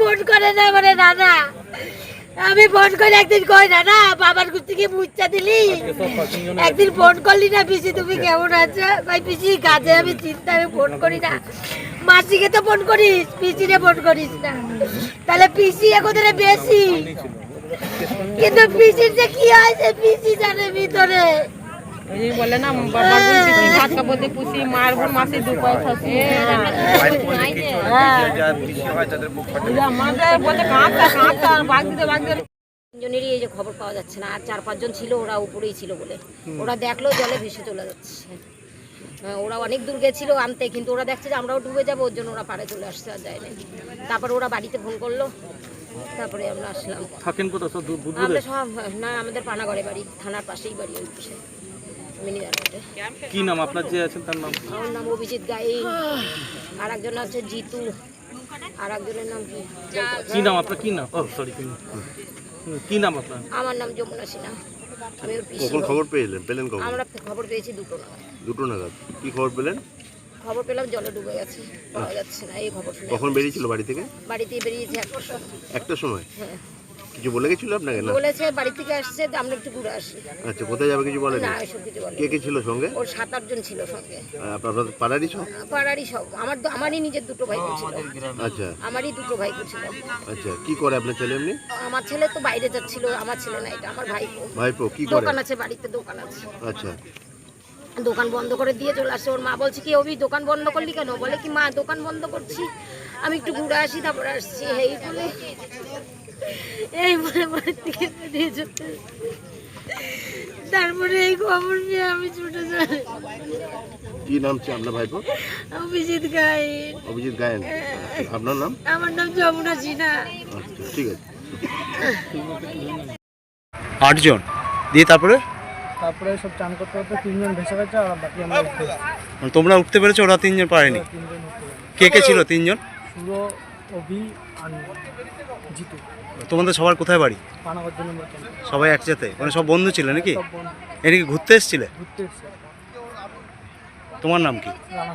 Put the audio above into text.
Phone করে না মানে নানা। আমি ফোন করে একদিন কই না না বাবার বুঝছা দিলি? একদিন ফোন করলি না পিসি তুমি কেমন আছো? ভাই পিসি কাজে আমি চিন্তা আমি ফোন করি না। মাসিকে তো ফোন করিস পিসিরে ফোন করিস না। তাহলে পিসি এখন বেশি। কিন্তু পিসির যে কি হয়েছে পিসি জানে ভিতরে। বলে না বাবার বলছি তুই ভাত পুষি মার বোন মাসে দু পয়সা দিতে তিনজনেরই এই যে খবর পাওয়া যাচ্ছে না আর চার পাঁচজন ছিল ওরা উপরেই ছিল বলে। ওরা দেখল জলে ভেসে চলে যাচ্ছে। হ্যাঁ, ওরা অনেক দূর গেছিল আনতে কিন্তু ওরা দেখছে যে আমরাও ডুবে যাব ওর জন্য ওরা পাড়ে চলে আসতে আর যায় না তারপর ওরা বাড়িতে ফোন করল তারপরে আমরা আসলাম। থাকেন কোথাও? আমরা সব না আমাদের পানাগড়ে বাড়ি থানার পাশেই বাড়ি ওই পাশে। কি নাম? আপনার যে আছেন তার নাম? আমার নাম অভিজিৎ গাই আর একজন আছে জিতু। আর একজনের নাম কি? কি নাম আপনার? কি নাম? ও সরি কি নাম? কি নাম আপনার? আমার নাম যমুনা সিনহা। আমি ওর পিসি। কখন খবর পেলেন? পেলেন কখন? আমরা খবর পেয়েছি দুটো নাগাদ। দুটো নাগাদ। কি খবর পেলেন? খবর পেলাম জলে ডুবে গেছে। পাওয়া যাচ্ছে না এই খবর কখন বেরিয়েছিল বাড়ি থেকে? বাড়িতে বেরিয়েছে একটা সময়। একটা সময়? হ্যাঁ। কিছু বলে গেছিল আপনাকে না? বলেছে বাড়ি থেকে আসছে তো আমরা একটু ঘুরে আসি। আচ্ছা কোথায় যাবে কিছু বলেনি? না এসব কিছু বলে কে কে ছিল সঙ্গে? ওর সাত আটজন ছিল সঙ্গে। আপনার পাড়ারই সব? পাড়ারই সব। আমার দু- আমারই নিজের দুটো ভাই ছিল। আচ্ছা। আমারই দুটো ভাই ছিল। আচ্ছা কি করে আপনার ছেলে এমনি? আমার ছেলে তো বাইরে যাচ্ছিল আমার ছেলে না এটা আমার ভাই ভাইপো কি করে? দোকান আছে বাড়িতে দোকান আছে। আচ্ছা। দোকান বন্ধ করে দিয়ে চলে আসছে ওর মা বলছে কি অভি দোকান বন্ধ করলি কেন? বলে কি মা দোকান বন্ধ করছি। আমি একটু ঘুরে আসি তারপরে আসছি। এই বলে এই বলে বাড়ির থেকে বেরিয়ে যেতে তারপরে এই খবর নিয়ে আমি ছুটে যাই কি নাম ছিল আপনার ভাইপো? অভিজিৎ গাই অভিজিৎ গায়েন আপনার নাম? আমার নাম যমুনা সিনহা। আচ্ছা ঠিক আছে। আটজন। দিয়ে তারপরে? তারপরে সব চান করতে করতে তিনজন ভেসে গেছে আর বাকি আমরা উঠতে মানে তোমরা উঠতে পেরেছ ওরা তিনজন পারেনি? কে কে ছিল তিনজন? সুরো অভি আর জিতু। তোমাদের সবার কোথায় বাড়ি? সবাই একসাথে? মানে সব বন্ধু ছিল নাকি? বোন এদিকে ঘুরতে এসেছিলে? তোমার নাম কি? রানা